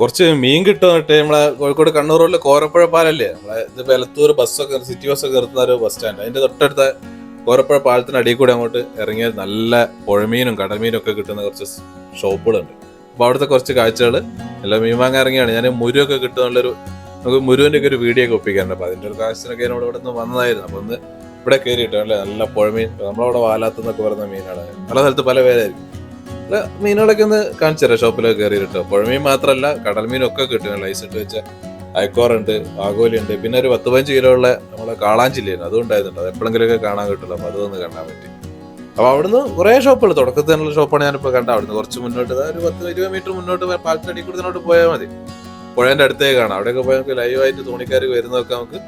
കുറച്ച് മീൻ കിട്ടും മറ്റേ നമ്മളെ കോഴിക്കോട് കണ്ണൂർ റോഡിൽ കോരപ്പുഴ പാലല്ലേ? നമ്മളെ ഇത് എലത്തൂർ ബസ്സൊക്കെ സിറ്റി ബസ്സൊക്കെ നിർത്തുന്ന ഒരു ബസ് സ്റ്റാൻഡ് അതിന്റെ തൊട്ടടുത്ത കോരപ്പുഴ പാലത്തിന് അടിയിൽ കൂടെ അങ്ങോട്ട് ഇറങ്ങിയാൽ നല്ല പുഴമീനും കടൽമീനും ഒക്കെ കിട്ടുന്ന കുറച്ച് ഷോപ്പുകളുണ്ട്. അപ്പൊ അവിടുത്തെ കുറച്ച് കാഴ്ചകൾ എല്ലാം മീൻ വാങ്ങാൻ ഇറങ്ങിയാണ്. ഞാൻ മുരുവൊക്കെ കിട്ടുന്നുള്ളൊരു നമുക്ക് മുരുവിന്റെ ഒക്കെ ഒരു വീഡിയോ ഒക്കെ ഒപ്പിക്കാറുണ്ട് അപ്പൊ അതിന്റെ ഒരു കാഴ്ചനൊക്കെ നമ്മൾ ഇവിടെ നിന്ന് വന്നതായിരുന്നു. അപ്പൊ ഒന്ന് ഇവിടെ കയറി കിട്ടും അല്ലേ? നല്ല പുഴമീൻ. നമ്മളവിടെ വാലാത്തെന്നൊക്കെ പറയുന്ന മീനാണ്. പല സ്ഥലത്ത് പല പേരായിരിക്കും. മീനുകളൊക്കെ ഒന്ന് കാണിച്ചു തരാം. ഷോപ്പിലൊക്കെ കയറി കിട്ടും പുഴമീൻ മാത്രമല്ല കടൽ മീനൊക്കെ കിട്ടും. ലൈസ് ഇട്ട് വെച്ച അയക്കോറുണ്ട് ആഗോലിയുണ്ട് പിന്നെ ഒരു പത്ത് പതിനഞ്ച് കിലോ ഉള്ള നമ്മളെ കാളാഞ്ചില്ലായിരുന്നു അതും ഉണ്ടായിരുന്നുണ്ട് അത് എപ്പോഴെങ്കിലുമൊക്കെ കാണാൻ കിട്ടുള്ളൂ. അപ്പൊ അതൊന്ന് കാണാൻ പറ്റി അപ്പോൾ അവിടുന്ന് കുറേ ഷോപ്പുകൾ തുടക്കത്തിൽ തന്നെയുള്ള ഷോപ്പാണ് ഞാനിപ്പോ കണ്ടത് അവിടുന്ന്. കുറച്ച് മുന്നോട്ട് ഒരു പത്ത് ഇരുപത് മീറ്റർ മുന്നോട്ട് പാലത്തടി കൂടുതലോട്ട് പോയാൽ മതി. പുഴേന്റെ അടുത്തേക്ക് കാണാം. അവിടെയൊക്കെ പോയാൽ നമുക്ക് ലൈവായിട്ട് തോണിക്കാർ വരുന്നതൊക്കെ നമുക്ക്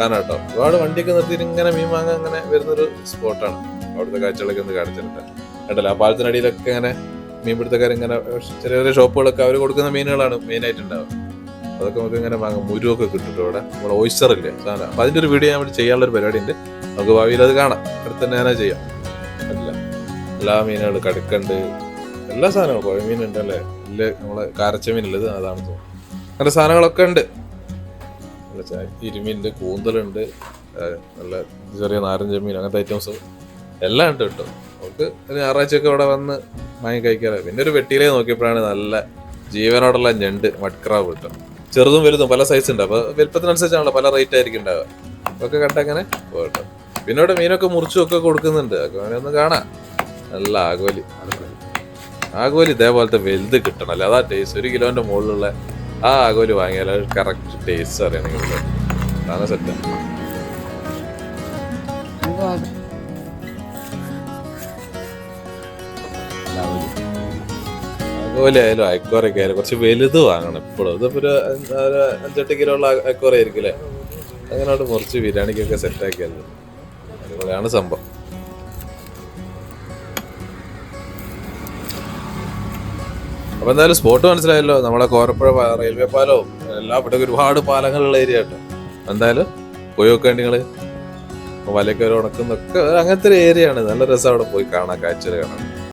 കാണാം കേട്ടോ. ഒരുപാട് വണ്ടിയൊക്കെ നിർത്തിയിട്ട് ഇങ്ങനെ മീൻ വാങ്ങാൻ അങ്ങനെ വരുന്നൊരു സ്പോട്ടാണ് അവിടുത്തെ കാഴ്ചകളൊക്കെ ഒന്ന് കാണിച്ചിട്ടുണ്ട് കേട്ടല്ലോ ആ പാലത്തിനടിയിലൊക്കെ ഇങ്ങനെ മീൻപിടുത്തക്കാർ ഇങ്ങനെ ചെറിയ ചെറിയ ഷോപ്പുകളൊക്കെ അവർ കൊടുക്കുന്ന മീനുകളാണ് മെയിനായിട്ട് ഉണ്ടാവുക അതൊക്കെ നമുക്ക് ഇങ്ങനെ വാങ്ങാം. മുരുവൊക്കെ കിട്ടും ട്ടോ ഇവിടെ നമ്മുടെ ഓയിസ്റ്റർ ഇല്ലേ? സാധനം അപ്പം അതിന്റെ ഒരു വീഡിയോ ഞാൻ ചെയ്യാനുള്ള ഒരു പരിപാടി ഉണ്ട് നമുക്ക് ഭാവിയിൽ അത് കാണാം. അടുത്ത് തന്നെ ഞാനത് ചെയ്യാം. അല്ല. എല്ലാ മീനുകളും കടുക്കുണ്ട്. എല്ലാ സാധനങ്ങളും. ഉണ്ട് അല്ലേ? ഇല്ല നമ്മളെ കാരച്ച മീനുള്ളത് അതാണ് തോന്നുന്നത്. അങ്ങനെ സാധനങ്ങളൊക്കെ ഉണ്ട്. ഇരുമീനുണ്ട് കൂന്തലുണ്ട്. നല്ല ചെറിയ നാരഞ്ച മീൻ അങ്ങനത്തെ ഐറ്റംസ് എല്ലാം ഉണ്ട് കേട്ടോ. നമുക്ക് ഞായറാഴ്ചയൊക്കെ ഇവിടെ വന്ന് വാങ്ങി കഴിക്കാറ്. പിന്നെ ഒരു വെട്ടിയിലേ നോക്കിയപ്പോഴാണ് നല്ല ജീവനോടുള്ള ഞണ്ട് മഡ്ക്രാവ് കിട്ടും. ചെറുതും വലുതും പല സൈസ് ഉണ്ട്. അപ്പൊ വലുപ്പത്തിനനുസരിച്ചാണല്ലോ പല റേറ്റ് ആയിരിക്കും ഉണ്ടാവുക. അതൊക്കെ കണ്ടങ്ങനെ പോകട്ടെ. പിന്നെ ഇവിടെ മീനൊക്കെ മുറിച്ചും ഒക്കെ കൊടുക്കുന്നുണ്ട്. വേണേ ഒന്ന് കാണാം. നല്ല ആഗോലി. ആഗോലി ഇതേപോലത്തെ വലുത് കിട്ടണം. അല്ലേ? അതാ ടേസ്റ്റ് ഒരു കിലോന്റെ മുകളിലുള്ള ആ ആഗോലി വാങ്ങിയാൽ കറക്റ്റ് ടേസ്റ്റ് അറിയണമെങ്കിൽ അതാണ് സെറ്റ് ആഗോലി ആയാലും അയക്കോറൊക്കെ ആയാലും കുറച്ച് വലുത് വാങ്ങണം ഇപ്പോഴും. ഇതിപ്പോ ഒരു അഞ്ചെട്ട് കിലോ ഉള്ള അയക്കോറ ആയിരിക്കില്ലേ? അങ്ങനെ അങ്ങനോട്ട് മുറിച്ച് ബിരിയാണിക്കൊക്കെ സെറ്റ് ആക്കിയത് അതുപോലെയാണ് സംഭവം. അപ്പൊ എന്തായാലും സ്പോട്ട് മനസ്സിലായല്ലോ. നമ്മളെ കോരപ്പുഴ റെയിൽവേ പാലവും എല്ലാം ഇവിടെ ഒരുപാട് പാലങ്ങളുള്ള ഏരിയ കേട്ടോ. എന്തായാലും പോയി നോക്കേണ്ടി നിങ്ങൾ. വലയൊക്കെ ഉണക്കുന്നൊക്കെ അങ്ങനത്തെ ഒരു ഏരിയ ആണ്. നല്ല രസം അവിടെ പോയി കാണാൻ കാഴ്ചകൾ കാണാൻ.